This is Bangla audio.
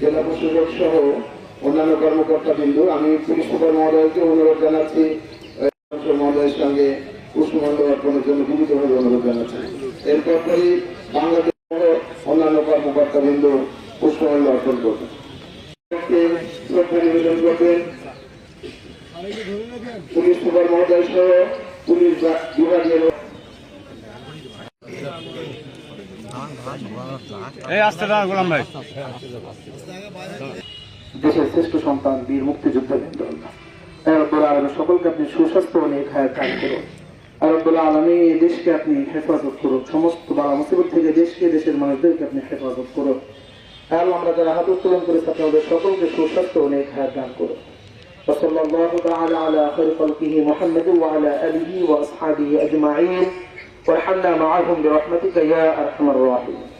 জেলা প্রশাসক সহ অন্যান্য কর্মকর্তা বিন্দু আমি পুলিশ সুপার মহোদয়কে অনুরোধ জানাচ্ছি মহোদয়ের সঙ্গে পুষ্পমণ্ড অর্পণের জন্য বিনীতভাবে অনুরোধ জানাচ্ছি। এরপর পরই বাংলাদেশ অন্যান্য কর্মকর্তা বিন্দু পুষ্পমণ্ড অর্পণ করবেন করবেন পুলিশ সুপার মহোদয় সহ পুলিশ বিভাগের এই আসতে দাঁড়া গোলাম ভাই দেশের শ্রেষ্ঠ সন্তান বীর মুক্তিযোদ্ধা বৃন্দ আরব্বুল আলমী সকলকে আপনি সুস্বাস্থ্য ও নেক হায়াত দান করুন আরব্বুল আলমী এই দেশকে আপনি হেফাজত করুন সমস্ত বালা মুসিবত থেকে দেশকে দেশের মানুষদেরকে আপনি হেফাজত করুন আল্লাহ আমরা যারা হাত উত্তোলন করেছি আপনি আমাদের সকলকে সুস্বাস্থ্য ও নেক হায়াত দান করুন وصلى الله تعالى على خير خلقه محمد وعلى اله واصحابه اجمعين وارحمنا معهم برحمتك يا أرحم الراحمين.